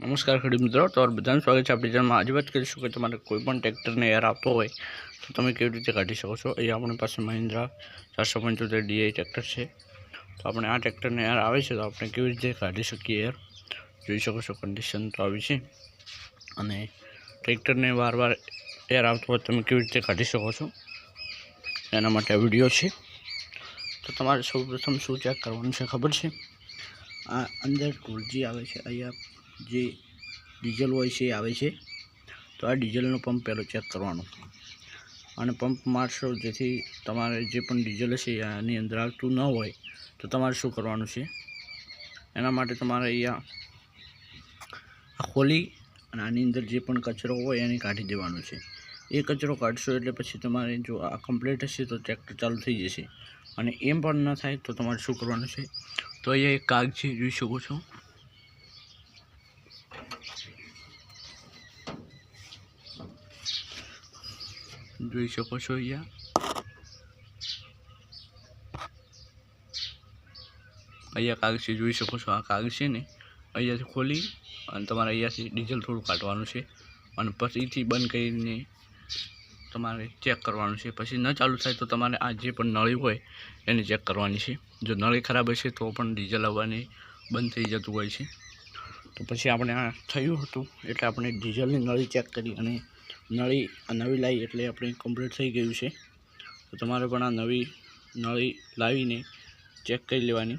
નમસ્કાર ખેડૂત મિત્રો તમારું બધાનું સ્વાગત છે. આપણી ચેનલમાં આજે વાત કરીશું કે તમારે કોઈ પણ ટ્રેક્ટરને એર આપતો હોય, તો તમે કેવી રીતે કાઢી શકો છો? અહીંયા આપણી પાસે મહિન્દ્રા ચારસો પંચોતેર ડીઆઈ ટ્રેક્ટર છે. તો આપણે આ ટ્રેક્ટરને એર આવે છે, તો આપણે કેવી રીતે કાઢી શકીએ? એર જોઈ શકો છો કન્ડિશન તો આવી છે. અને ટ્રેક્ટરને વાર વાર એર આવતો હોય તમે કેવી રીતે કાઢી શકો છો? એના માટે વીડિયો છે. તો તમારે સૌપ્રથમ શું ચેક કરવાનું છે ખબર છે? આ અંદર ટોલજી આવે છે, અહીંયા જે ડીઝલ હોય છે એ આવે છે. તો આ ડીઝલનો પંપ પહેલો ચેક કરવાનો. અને પંપ મારશો જેથી તમારે જે પણ ડીઝલ હશે એની અંદર આવતું ન હોય, તો તમારે શું કરવાનું છે? એના માટે તમારે અહીંયા આ ખોલી અને આની અંદર જે પણ કચરો હોય એને કાઢી દેવાનો છે. એ કચરો કાઢશો એટલે પછી તમારે જો આ કમ્પ્લીટ હશે તો ટ્રેક્ટર ચાલુ થઈ જશે. અને એમ પણ ન થાય તો તમારે શું કરવાનું છે? તો અહીંયા એક કાગ છે જોઈ શકો છો. જોઈ શકો છો અહીંયા. અહીંયા કાગ છે જોઈ શકો છો, આ કાગ છે ને અહીંયાથી ખોલી અને તમારે અહીંયાથી ડીઝલ થોડું કાઢવાનું છે અને પછીથી બંધ કરીને તમારે ચેક કરવાનું છે. પછી ન ચાલુ થાય તો તમારે આ જે પણ નળી હોય એને ચેક કરવાની છે. જો નળી ખરાબ હશે તો પણ ડીઝલ આવવાની બંધ થઈ જતું હોય છે. તો પછી આપણે આ થયું હતું એટલે આપણે ડીઝલની નળી ચેક કરી અને નળી નવી લાવી એટલે આપણે કમ્પ્લીટ થઈ ગયું છે. તો તમારે પણ આ નવી નળી લાવીને ચેક કરી લેવાની.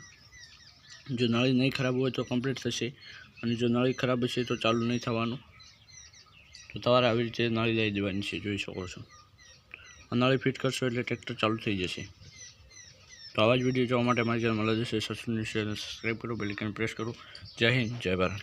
જો નળી નહીં ખરાબ હોય તો કમ્પ્લીટ થશે અને જો નળી ખરાબ હશે તો ચાલુ નહીં થવાનું. તો તમારે આવી રીતે નળી લઈ દેવાની છે, જોઈ શકો છો. આ નળી ફિટ કરશો એટલે ટ્રેક્ટર ચાલુ થઈ જશે. તો આવા જ વીડિયો જોવા માટે મારી ચેનલ મળે જશે સબસ્ક્રાઈબ કરો બેલિકન પ્રેસ કરો. જય હિન્દ, જય ભારત.